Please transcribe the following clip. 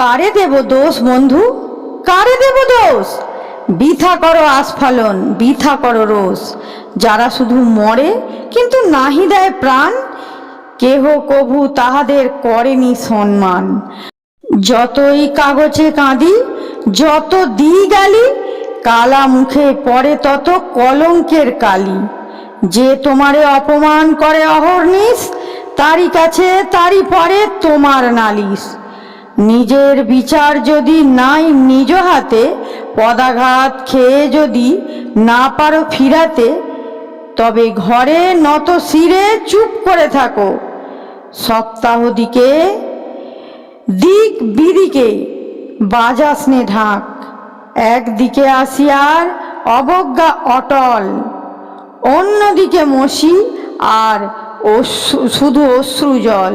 কারে দেব দোষ, বন্ধু? কারে দেব দোষ? বৃথা করো আস্ফালন, বৃথা করো রোষ। যারা শুধু মরে, কিন্তু নাহি দেয় প্রাণ, কেহ কভু তাহাদের করেনি সম্মান। যতই কাগজে কাঁদি, যত দিই গালি, কালা মুখে পড়ে তত কলঙ্কের কালি। যে তোমারে অপমান করে অহর্নিশ, তারই কাছে তারই পরে তোমার নালিশ। নিজের বিচার যদি নাই নিজ হাতে, পদাঘাত খেয়ে যদি না পারো ফিরাতে, তবে ঘরে নত শিরে চুপ করে থাকো। সপ্তাহ দিকে দিক বিদিকে বাজাসনে ঢাক। একদিকে আসিয়ার অবজ্ঞা অটল, অন্যদিকে মসি আর শুধু অশ্রু জল।